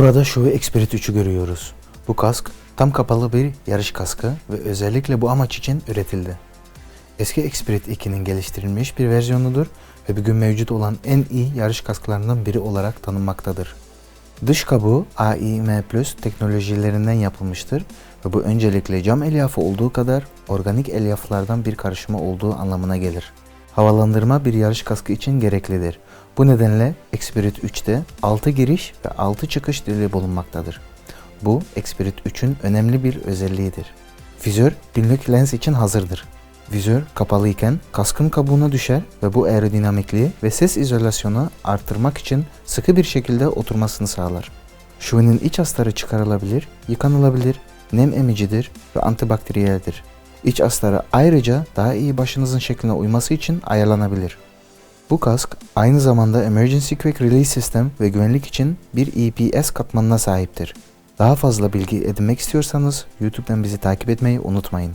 Burada Shoei Expert 3'ü görüyoruz. Bu kask tam kapalı bir yarış kaskı ve özellikle bu amaç için üretildi. Eski Expert 2'nin geliştirilmiş bir versiyonudur ve bugün mevcut olan en iyi yarış kasklarından biri olarak tanınmaktadır. Dış kabuğu AIM Plus teknolojilerinden yapılmıştır ve bu öncelikle cam elyafı olduğu kadar organik elyaflardan bir karışımı olduğu anlamına gelir. Havalandırma bir yarış kaskı için gereklidir. Bu nedenle Xperit 3'te 6 giriş ve 6 çıkış dili bulunmaktadır. Bu Xperit 3'ün önemli bir özelliğidir. Vizör günlük lens için hazırdır. Vizör kapalı iken kaskın kabuğuna düşer ve bu aerodinamikliği ve ses izolasyonu arttırmak için sıkı bir şekilde oturmasını sağlar. Şuvinin iç astarı çıkarılabilir, yıkanılabilir, nem emicidir ve antibakteriyeldir. İç astarı ayrıca daha iyi başınızın şekline uyması için ayarlanabilir. Bu kask aynı zamanda Emergency Quick Release System ve güvenlik için bir EPS katmanına sahiptir. Daha fazla bilgi edinmek istiyorsanız YouTube'dan bizi takip etmeyi unutmayın.